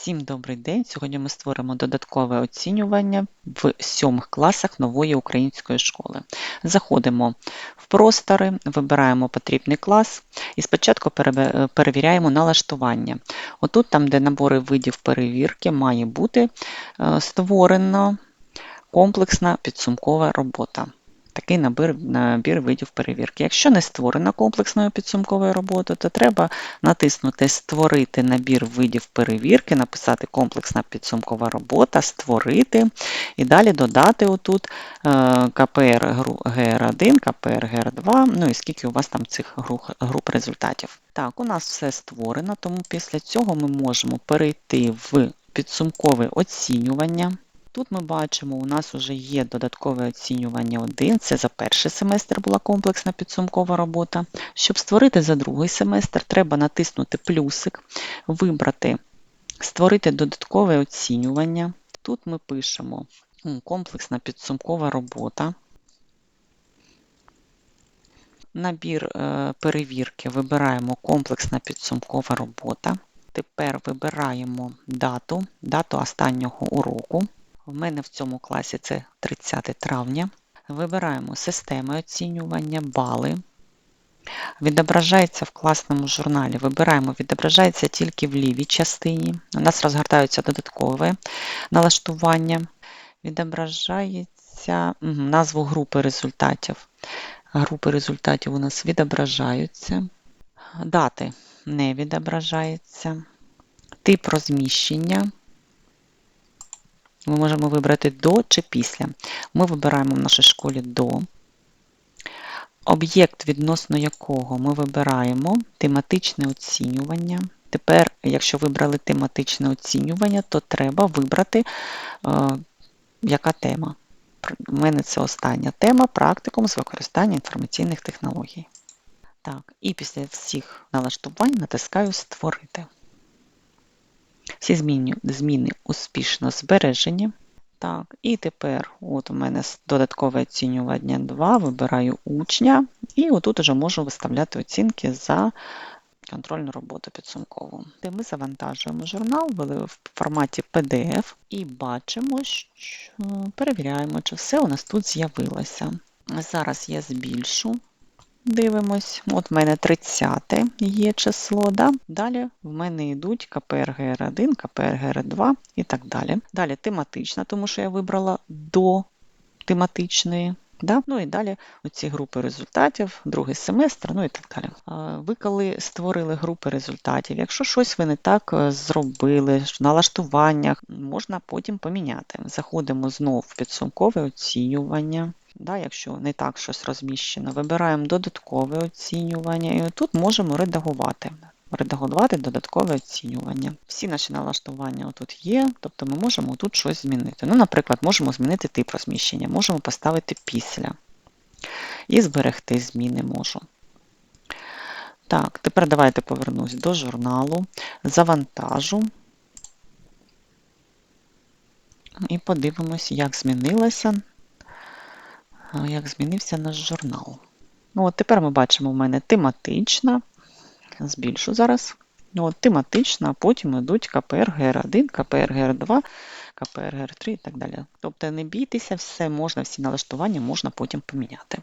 Всім добрий день! Сьогодні ми створимо додаткове оцінювання в сьомих класах нової української школи. Заходимо в простори, вибираємо потрібний клас і спочатку перевіряємо налаштування. Отут, там, де набори видів перевірки, має бути е, створена комплексна підсумкова робота. Такий набір, набір видів перевірки. Якщо не створена комплексна підсумкова робота, то треба натиснути Створити набір видів перевірки, написати комплексна підсумкова робота, створити і далі додати отут е, КПР ГР1, КПР ГР2, ну і скільки у вас там цих груп результатів. Так, у нас все створено, тому після цього ми можемо перейти в підсумкове оцінювання. Тут ми бачимо, у нас вже є додаткове оцінювання 1, це за перший семестр була комплексна підсумкова робота. Щоб створити за другий семестр, треба натиснути плюсик, вибрати Створити додаткове оцінювання. Тут ми пишемо комплексна підсумкова робота. Набір е, перевірки вибираємо комплексна підсумкова робота. Тепер вибираємо дату, дату останнього уроку. В мене в цьому класі це 30 травня. Вибираємо системи оцінювання, бали. Відображається в класному журналі. Вибираємо, відображається тільки в лівій частині. У нас розгортаються додаткове налаштування. Відображається угу, назву групи результатів. Групи результатів у нас відображаються. Дати не відображається. Тип розміщення. Ми можемо вибрати до чи після. Ми вибираємо в нашій школі до. Об'єкт, відносно якого ми вибираємо тематичне оцінювання. Тепер, якщо вибрали тематичне оцінювання, то треба вибрати, е, яка тема. У мене це остання тема практикум з використання інформаційних технологій. Так, І після всіх налаштувань натискаю Створити. Всі зміни, зміни успішно збережені. Так, І тепер от у мене додаткове оцінювання 2, вибираю учня, і отут вже можу виставляти оцінки за контрольну роботу підсумкову. Де ми завантажуємо журнал в форматі PDF і бачимо, що перевіряємо, чи все у нас тут з'явилося. Зараз я збільшу. Дивимось, от в мене 30 є число. Да? Далі в мене йдуть КПРГР1, КПРГР2 і так далі. Далі тематична, тому що я вибрала до тематичної. Да? Ну і далі оці групи результатів, другий семестр, ну і так далі. Ви коли створили групи результатів, якщо щось ви не так е, зробили, в налаштуваннях, можна потім поміняти. Заходимо знову в підсумкове оцінювання. Да, Якщо не так щось розміщено, вибираємо додаткове оцінювання, і тут можемо редагувати. Редагувати додаткове оцінювання. Всі наші налаштування тут є, тобто ми можемо тут щось змінити. Ну, Наприклад, можемо змінити тип розміщення, можемо поставити після. І зберегти зміни можу. Так, тепер давайте повернусь до журналу, завантажу. І подивимось, як змінилося як змінився наш журнал. Ну, от Тепер ми бачимо, у мене тематична, збільшу зараз. Ну, от Тематична, а потім йдуть КПР ГР1, КПР ГР2, КПР ГР3 і так далі. Тобто не бійтеся, все можна, всі налаштування можна потім поміняти.